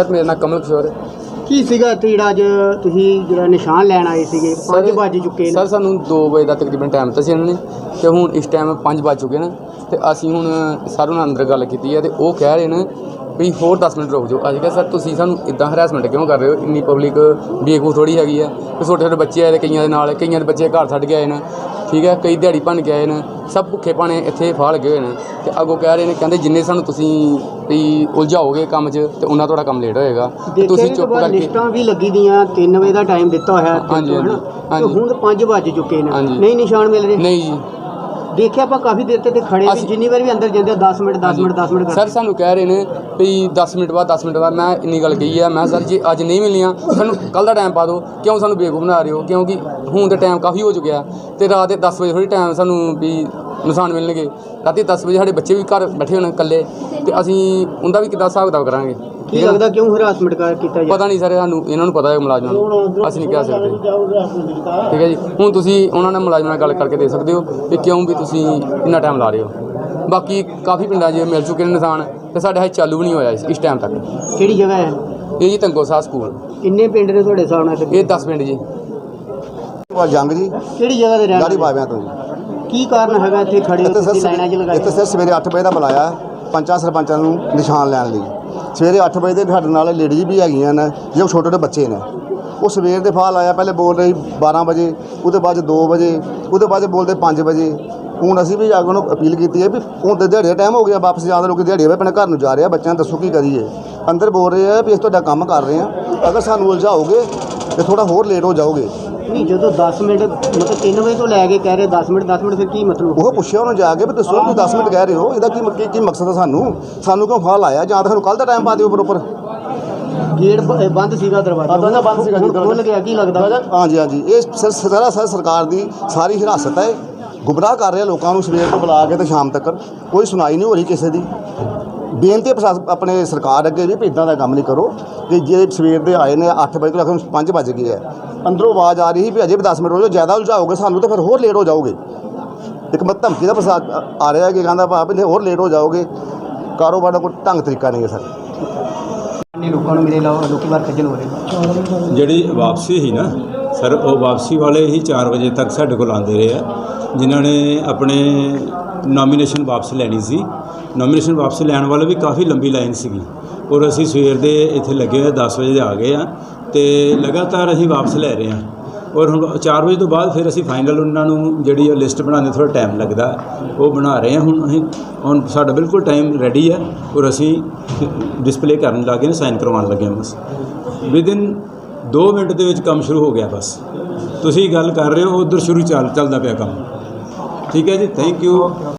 Sir ਮੇਰਾ ਨਾਮ ਕਮਲ ਕਿਸ਼ੋਰ ਹੈ। ਕੀ ਸੀਗਾ ਇੱਥੇ ਜਿਹੜਾ ਅੱਜ ਤੁਸੀਂ ਜਿਹੜਾ ਨਿਸ਼ਾਨ ਲੈਣ ਆਏ ਸੀਗੇ? 5 ਵੱਜ ਚੁੱਕੇ ਨੇ। ਸਰ ਸਾਨੂੰ 2 ਵਜੇ ਦਾ ਤਕਰੀਬਨ ਟਾਈਮ ਦਿੱਤਾ ਸੀ ਇਹਨਾਂ ਨੇ ਤੇ ਹੁਣ ਇਸ ਟਾਈਮ 5 ਵੱਜ ਚੁੱਕੇ ਨੇ ਤੇ ਅਸੀਂ ਹੁਣ ਸਰ ਉਹਨਾਂ ਅੰਦਰ ਗੱਲ ਕੀਤੀ ਹੈ ਤੇ ਉਹ ਕਹਿ ਰਹੇ ਨੇ ਵੀ ਹੋਰ 10 ਮਿੰਟ ਰੁਕ ਜਾਓ। ਅਸੀਂ ਕਿਹਾ ਸਰ ਤੁਸੀਂ ਸਾਨੂੰ ਇਦਾਂ ਹਰਾਸਮੈਂਟ ਕਿਉਂ ਕਰ ਰਹੇ ਹੋ? ਇੰਨੀ ਪਬਲਿਕ ਬੇਵਕੂਫ ਥੋੜੀ ਹੈਗੀ ਹੈ। ਤੇ ਛੋਟੇ ਛੋਟੇ ਬੱਚੇ ਆਏ ਨੇ ਕਈਆਂ ਦੇ ਨਾਲ ਕਈਆਂ ਦੇ ਬੱਚੇ ਘਰ ਛੱਡ ਕੇ ਆਏ ਨੇ। ਠੀਕ ਹੈ ਕਈ ਦਿਹਾੜੀ ਭੰਨ ਕੇ ਆਏ ਨੇ ਸਭ ਭੁੱਖੇ ਭਾਣੇ ਇੱਥੇ ਫਾਹ ਲੱਗੇ ਹੋਏ ਨੇ। ਤੇ ਅੱਗੋਂ ਕਹਿ ਰਹੇ ਨੇ ਕਹਿੰਦੇ ਜਿੰਨੇ ਸਾਨੂੰ ਤੁਸੀਂ ਵੀ ਉਲਝਾਓਗੇ ਕੰਮ 'ਚ ਤੇ ਉਹਨਾਂ ਤੁਹਾਡਾ ਕੰਮ ਲੇਟ ਹੋਏਗਾ। ਤੇ ਤੁਸੀਂ ਚੁੱਪ ਕਰਕੇ ਲਿਸਟਾਂ ਵੀ ਲੱਗੀ ਦੀਆਂ 3 ਵਜੇ ਦਾ ਟਾਈਮ ਦਿੱਤਾ ਹੋਇਆ ਹੈ ਹਾਂਜੀ? ਹਾਂਜੀ, ਤੇ ਹੁਣ 5 ਵੱਜ ਚੁੱਕੇ ਨੇ। ਹਾਂਜੀ। ਨਹੀਂ ਨਿਸ਼ਾਨ ਮਿਲ ਰਹੇ? ਨਹੀਂ ਜੀ। ਦੇਖਿਆ ਆਪਾਂ ਕਾਫੀ ਦੇਰ ਤੇ ਖੜੇ ਵੀ ਜਿੰਨੀ ਵਾਰ ਵੀ ਅੰਦਰ ਜਾਂਦੇ 10 ਮਿੰਟ 10 ਮਿੰਟ 10 ਮਿੰਟ ਸਰ ਸਾਨੂੰ ਕਹਿ ਰਹੇ ਨੇ ਵੀ 10 ਮਿੰਟ ਬਾਅਦ 10 ਮਿੰਟ ਬਾਅਦ ਮੈਂ ਇੰਨੀ ਗੱਲ ਕਹੀ ਹੈ ਮੈਂ ਸਰ ਜੀ ਅੱਜ ਨਹੀਂ ਮਿਲੀਆਂ ਸਾਨੂੰ ਕੱਲ ਦਾ ਟਾਈਮ ਪਾ ਦਿਓ ਕਿਉਂ ਸਾਨੂੰ ਬੇਵਕੂਫ ਬਣਾ ਰਹੇ ਹੋ? ਕਿਉਂਕਿ ਹੁਣ ਤੇ ਟਾਈਮ ਕਾਫੀ ਹੋ ਚੁੱਕਿਆ ਤੇ ਰਾਤ ਦੇ 10 ਵਜੇ ਥੋੜੀ ਟਾਈਮ ਸਾਨੂੰ ਵੀ ਨਿਸ਼ਾਨ ਮਿਲਣਗੇ। ਰਾਤੀ 10 ਵਜੇ ਸਾਡੇ ਬੱਚੇ ਵੀ ਘਰ ਬੈਠੇ ਹੋਣ ਇਕੱਲੇ ਤੇ ਅਸੀਂ ਉਹਦਾ ਵੀ ਕਿੱਦਾਂ ਹਿਸਾਬ ਕਿਤਾਬ ਕਰਾਂਗੇ? ਕੀ? ਲੱਗਦਾ ਕਿਉਂ ਹਰਾਸਮੈਂਟ ਕਰ ਕੀਤਾ ਜਾ ਪਤਾ ਨਹੀਂ ਸਰ ਸਾਨੂੰ ਇਹਨਾਂ ਨੂੰ ਪਤਾ ਹੈ ਮੁਲਾਜ਼ਮਾਂ ਨੂੰ। ਅਸੀਂ ਨਹੀਂ ਕਹਿ ਸਕਦੇ। ਠੀਕ ਹੈ ਜੀ। ਹੁਣ ਤੁਸੀਂ ਉਹਨਾਂ ਨਾਲ ਮੁਲਾਜ਼ਮਾਂ ਨਾਲ ਗੱਲ ਕਰਕੇ ਦੇ ਸਕਦੇ ਹੋ ਕਿ ਕਿਉਂ ਵੀ ਤੁਸੀਂ ਇੰਨਾ ਟਾਈਮ ਲਾ ਰਹੇ ਹੋ। ਬਾਕੀ ਕਾਫੀ ਪਿੰਡਾਂ 'ਚ ਮਿਲ ਚੁੱਕੇ ਨੇ ਨਿਸ਼ਾਨ ਤੇ ਸਾਡੇ ਹਜੇ ਚਾਲੂ ਵੀ ਨਹੀਂ ਹੋਇਆ ਇਸ- ਇਸ ਟਾਈਮ ਤੱਕ। ਕਿਹੜੀ ਜਗ੍ਹਾ ਹੈ? ਇਹ ਜੀ ਤੰਗੋ ਸਾਹਿਬ ਸਕੂਲ ਕਿੰਨੇ ਪਿੰਡ ਨੇ ਤੁਹਾਡੇ ਹਿਸਾਬ ਨਾਲ? ਇਹ 10 ਪਿੰਡ ਜੀ। ਉਹ ਜੰਗ ਜੀ। ਕਿਹੜੀ ਜਗ੍ਹਾ ਤੇ ਰਹਿਣ ਵਾਲੇ? ਬਾਬਿਆਂ ਤੋਂ ਜੀ। ਕੀ ਕਾਰਨ ਹੈਗਾ ਇੱਥੇ ਖੜੇ ਹੋ ਤੁਸੀਂ ਲਾਈਨਾਂ 'ਚ ਲਗਾਏ? ਇੱਥੇ ਸਰ ਸਵੇਰੇ 8 ਵਜੇ ਦਾ ਬੁਲਾਇਆ ਪੰਚਾਂ ਸਰਪੰਚਾਂ ਨੂੰ ਨਿਸ਼ਾਨ ਲੈਣ ਲਈ। ਸਵੇਰੇ 8 ਵਜੇ ਦੇ ਸਾਡੇ ਨਾਲ ਲੇਡੀਜ਼ ਵੀ ਹੈਗੀਆਂ ਨੇ, ਜਿਹੜੇ ਛੋਟੇ ਛੋਟੇ ਬੱਚੇ ਨੇ। ਉਹ ਸਵੇਰ ਦੇ ਫਾਲ ਆਇਆ, ਪਹਿਲੇ ਬੋਲ ਰਹੀ 12 ਵਜੇ, ਉਹਦੇ ਬਾਅਦ 'ਚ 2 ਵਜੇ, ਉਹਦੇ ਬਾਅਦ ਬੋਲਦੇ 5 ਵਜੇ। ਹੁਣ ਅਸੀਂ ਵੀ ਜਾ ਕੇ ਉਹਨੂੰ ਅਪੀਲ ਕੀਤੀ ਹੈ ਵੀ ਹੁਣ ਤੇ ਦਿਹਾੜੀ ਦਾ ਟਾਈਮ ਹੋ ਗਿਆ ਵਾਪਸ ਜਾਣ ਦਾ ਲੋਕੀ ਦਿਹਾੜੀ ਵੇ ਆਪਣੇ ਘਰ ਨੂੰ ਜਾ ਰਿਹਾ ਬੱਚਿਆਂ ਨੂੰ ਦੱਸੋ ਕੀ ਕਰੀਏ। ਅੰਦਰ ਬੋਲ ਰਹੇ ਆ ਵੀ ਅਸੀਂ ਤੁਹਾਡਾ ਕੰਮ ਕਰ ਰਹੇ ਆ, ਅਗਰ ਸਾਨੂੰ ਉਲਝਾਓਗੇ ਤੇ ਥੋੜਾ ਹੋਰ ਲੇਟ ਹੋ ਜਾਓਗੇ। ਨਹੀਂ ਜਦੋਂ 10 ਮਿੰਟ ਮਤਲਬ 3 ਵਜੇ ਤੋਂ ਲੈ ਕੇ ਕਹਿ ਰਹੇ 10 ਮਿੰਟ 10 ਮਿੰਟ ਫਿਰ ਕੀ ਮਤਲਬ ਉਹ ਪੁੱਛਿਆ ਉਹਨੂੰ ਜਾ ਕੇ ਵੀ ਦੱਸੋ ਤੁਸੀਂ 10 ਮਿੰਟ ਕਹਿ ਰਹੇ ਹੋ ਇਹਦਾ ਕੀ ਕੀ- ਕੀ ਮਕਸਦ ਹੈ ਸਾਨੂੰ? ਸਾਨੂੰ ਕਿਉਂ ਫਾਲ ਆਇਆ? ਜਾਂ ਤਾਂ ਸਾਨੂੰ ਕੱਲ ਦਾ ਟਾਈਮ ਪਾ ਦਿਓ ਪ੍ਰੋਪਰ ਗੇਟ ਬ- ਇਹ ਬੰਦ ਸੀਗਾ ਦਰਵਾਜ਼ਾ। ਦਰਵਾਜ਼ਾ ਬੰਦ ਸੀਗਾ ਜੀ, ਹੁਣ ਖੁੱਲ ਗਿਆ ਕੀ ਲੱਗਦਾ? ਹਾਂਜੀ ਹਾਂਜੀ। ਇਹ ਸਰ ਸਾਰਾ ਸਰ ਸਰਕਾਰ ਦੀ ਸਾਰੀ ਹਿਰਾਸਤ ਹੈ। ਗੁੰਮਰਾਹ ਕਰ ਰਿਹਾ ਲੋਕਾਂ ਨੂੰ ਸਵੇਰ ਤੋਂ ਬੁਲਾ ਕੇ ਤੇ ਸ਼ਾਮ ਤੱਕ ਕੋਈ ਸੁਣਾਈ ਨਹੀਂ ਹੋ ਰਹੀ ਕਿਸੇ ਦੀ। ਬੇਨਤੀ ਹੈ ਪ੍ਰਸ਼ਾਸਨ ਆਪਣੇ ਸਰਕਾਰ ਅੱਗੇ ਵੀ ਇਦਾਂ ਦਾ ਕੰਮ ਨਹੀਂ ਕਰੋ ਕਿ ਜੇ ਸਵੇਰ ਦੇ ਆਏ ਨੇ 8 ਵਜੇ ਤੋਂ ਲੈ ਕੇ 5 ਵਜ ਗਏ ਹੈ ਅੰਦਰੋਂ ਆਵਾਜ਼ ਆ ਰਹੀ ਸੀ ਵੀ ਅਜੇ ਵੀ 10 ਮਿੰਟ ਹੋ ਜਾਓ, ਜ਼ਿਆਦਾ ਉਲਝਾਓਗੇ ਸਾਨੂੰ ਤਾਂ ਫਿਰ ਹੋਰ ਲੇਟ ਹੋ ਜਾਓਗੇ। ਇੱਕ ਮੈਂ ਧਮਕੀ ਦਾ ਪ੍ਰਸਾਦ ਆ- ਰਿਹਾ ਕਿ ਕਹਿੰਦਾ ਭਾਵੇਂ ਜੇ ਹੋਰ ਲੇਟ ਹੋ ਜਾਓਗੇ, ਕਾਰੋਬਾਰ ਦਾ ਕੋਈ ਢੰਗ ਤਰੀਕਾ ਨਹੀਂ ਹੈ ਸਰ। ਨਹੀਂ ਲੋਕਾਂ ਨੂੰ ਮੇਰੇ ਲਾਓ, ਲੋਕੀ ਬਾਹਰ ਖੱਜਲ ਹੋ ਰਹੇ ਜਿਹੜੀ ਵਾਪਸੀ ਸੀ ਨਾ, ਸਰ, ਉਹ ਵਾਪਸੀ ਵਾਲੇ ਹੀ 4 ਵਜੇ ਤੱਕ ਸਾਡੇ ਕੋਲ ਆਉਂਦੇ ਰਹੇ ਆ। ਜਿਨ੍ਹਾਂ ਨੇ ਆਪਣੇ ਨੋਮੀਨੇਸ਼ਨ ਵਾਪਸ ਲੈਣੀ ਸੀ। ਨੋਮੀਨੇਸ਼ਨ ਵਾਪਸ ਲੈਣ ਵਾਲੇ ਵੀ ਕਾਫੀ ਲੰਬੀ ਲਾਈਨ ਸੀਗੀ। ਔਰ ਅਸੀਂ ਸਵੇਰ ਦੇ ਇੱਥੇ ਲੱਗੇ ਹੋਏ 10 ਵਜੇ ਦੇ ਆ ਗਏ ਆ। ਤੇ ਲਗਾਤਾਰ ਅਸੀਂ ਵਾਪਸ ਲੈ ਰਹੇ ਆ। ਔਰ ਹੁਣ 4 ਵਜੇ ਤੋਂ ਬਾਅਦ ਫਿਰ ਅਸੀਂ ਫਾਈਨਲ ਉਹਨਾਂ ਨੂੰ ਜਿਹੜੀ ਉਹ ਲਿਸਟ ਬਣਾਉਂਦੇ ਥੋੜਾ ਟਾਈਮ ਲੱਗਦਾ। ਉਹ ਬਣਾ ਰਹੇ ਹਾਂ ਹੁਣ ਅਸੀਂ। ਹੁਣ ਸਾਡਾ ਬਿਲਕੁਲ ਟਾਈਮ ਰੈਡੀ ਹੈ ਔਰ ਅਸੀਂ ਡਿਸਪਲੇ ਕਰਨ ਲੱਗੇ ਨੇ ਸਾਈਨ ਕਰਵਾਉਣ ਲੱਗੇ ਹਾਂ ਬਸ। ਵਿਦਿਨ 2 ਮਿੰਟ ਦੇ ਵਿੱਚ ਕੰਮ ਸ਼ੁਰੂ ਹੋ ਗਿਆ ਬਸ। ਤੁਸੀਂ ਗੱਲ ਕਰ ਰਹੇ ਹੋ, ਉਧਰ ਸ਼ੁਰੂ ਚੱਲ, ਚੱਲਦਾ ਪਿਆ ਕੰਮ। ਠੀਕ ਹੈ ਜੀ ਥੈਂਕ ਯੂ